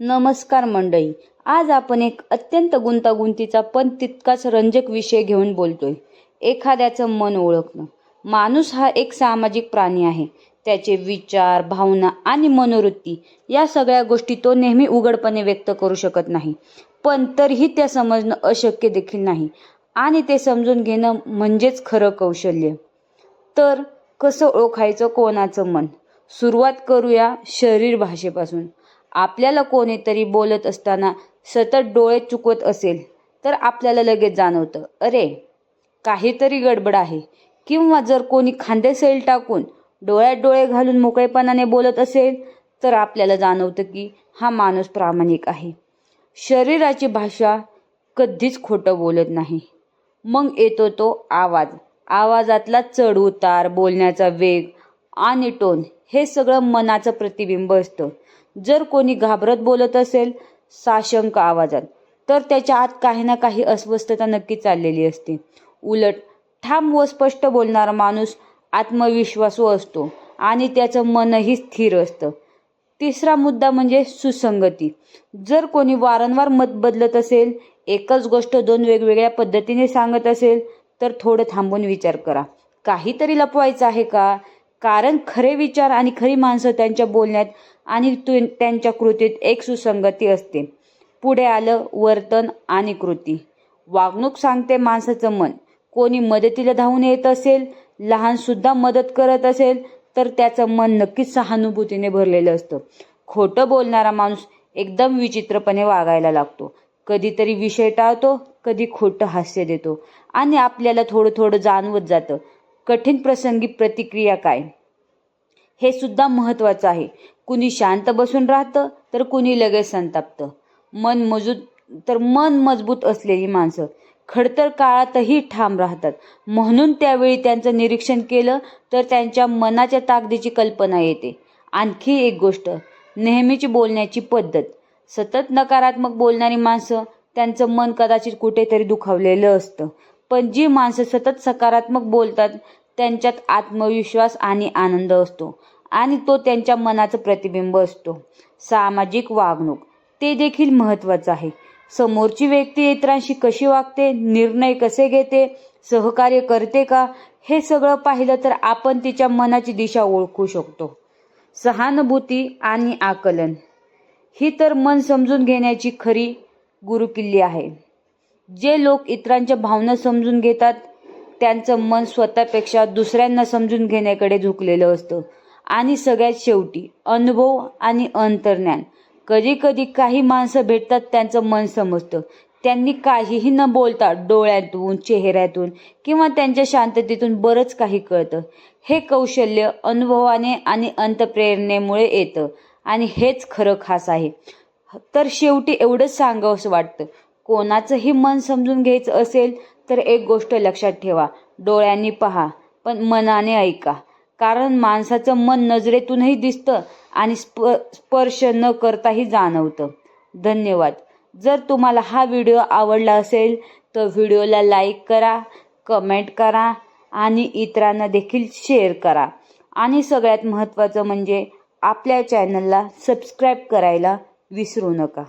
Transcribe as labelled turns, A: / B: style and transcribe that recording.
A: नमस्कार मंडळी. आज आपण एक अत्यंत गुंतागुंतीचा पण तितकाच रंजक विषय घेऊन बोलतोय. एखाद्याचं मन ओळखणं. माणूस हा एक सामाजिक प्राणी आहे. त्याचे विचार भावना आणि मनोवृत्ती या सगळ्या गोष्टी तो नेहमी उघडपणे व्यक्त करू शकत नाही. पण तरीही त्या समजणं अशक्य देखील नाही आणि ते समजून घेणं म्हणजेच खरं कौशल्य. तर कसं ओळखायचं कोणाचं मन? सुरुवात करूया शरीर भाषेपासून. आपल्याला कोणीतरी बोलत असताना सतत डोळे चुकवत असेल तर आपल्याला लगेच जाणवतं अरे काहीतरी गडबड आहे. किंवा जर कोणी खांदे सैल टाकून डोळ्यात डोळे घालून मोकळेपणाने बोलत असेल तर आपल्याला जाणवतं की हा माणूस प्रामाणिक आहे. शरीराची भाषा कधीच खोटं बोलत नाही. मग येतो तो आवाज. आवाजातला चढ उतार बोलण्याचा वेग आणि टोन हे सगळं मनाचं प्रतिबिंब असतं. जर कोणी घाबरत बोलत असेल साशंक आवाजात तर त्याच्या आत काही ना काही अस्वस्थता नक्की चाललेली असते. उलट ठाम व स्पष्ट बोलणारा माणूस आत्मविश्वासू असतो आणि त्याचं मनही स्थिर असतं. तिसरा मुद्दा म्हणजे सुसंगती. जर कोणी वारंवार मत बदलत असेल एकच गोष्ट दोन वेगवेगळ्या पद्धतीने सांगत असेल तर थोडं थांबून विचार करा. काहीतरी लपवायचं आहे का? कारण खरे विचार आणि खरी माणसं त्यांच्या बोलण्यात आणि तु- त्यांच्या कृतीत एक सुसंगती असते. पुढे आलं वर्तन आणि कृती. वागणूक सांगते माणसाचं मन. कोणी मदतीला धावून येत असेल लहानसुद्धा मदत करत असेल तर त्याचं मन नक्कीच सहानुभूतीने भरलेलं असतं. खोटं बोलणारा माणूस एकदम विचित्रपणे वागायला लागतो. कधीतरी विषय टाळतो कधी खोटं हास्य देतो. आणि आपल्याला थोडं थोडं जाणवत जातं. कठीण प्रसंगी प्रतिक्रिया काय? हे सुद्धा महत्वाचं आहे. कुणी शांत बसून राहतं तर कुणी लगेच संतापतं. मन मजूत तर मन मजबूत असलेली माणसं खडतर काळातही ठाम राहतात. म्हणून त्यावेळी त्यांचं निरीक्षण केलं तर त्यांच्या मनाच्या ताकदीची कल्पना येते. आणखी एक गोष्ट नेहमीची बोलण्याची पद्धत. सतत नकारात्मक बोलणारी माणसं त्यांचं मन कदाचित कुठेतरी दुखावलेलं असतं. पण जी माणसं सतत सकारात्मक बोलतात त्यांच्यात आत्मविश्वास आणि आनंद असतो आणि तो त्यांच्या मनाचं प्रतिबिंब असतो. सामाजिक वागणूक ते देखील महत्त्वाचं आहे. समोरची व्यक्ती इतरांशी कशी वागते निर्णय कसे घेते सहकार्य करते का हे सगळं पाहिलं तर आपण तिच्या मनाची दिशा ओळखू शकतो. सहानुभूती आणि आकलन ही तर मन समजून घेण्याची खरी गुरुकिल्ली आहे. जे लोक इतरांच्या भावना समजून घेतात त्यांचं मन स्वतःपेक्षा दुसऱ्यांना समजून घेण्याकडे झुकलेलं असतं. आणि सगळ्यात शेवटी अनुभव आणि अंतर्ज्ञान. कधी कधी काही माणसं भेटतात त्यांचं मन समजतं. त्यांनी काहीही न बोलता डोळ्यातून चेहऱ्यातून किंवा त्यांच्या शांततेतून बरंच काही कळतं. हे कौशल्य अनुभवाने आणि अंतप्रेरणेमुळे येतं. आणि हेच खरं खास आहे. तर शेवटी एवढंच सांगावंसं वाटतं. कोणाचंही मन समजून घ्यायचं असेल तर एक गोष्ट लक्षात ठेवा. डोळ्यांनी पहा पण मनाने ऐका. कारण माणसाचं मन नजरेतूनही दिसतं आणि स्प स्पर्श न करताही जाणवतं. धन्यवाद. जर तुम्हाला हा व्हिडिओ आवडला असेल तर व्हिडिओला लाईक करा कमेंट करा आणि इतरांना देखील शेअर करा. आणि सगळ्यात महत्त्वाचं म्हणजे आपल्या चॅनलला सबस्क्राईब करायला विसरू नका.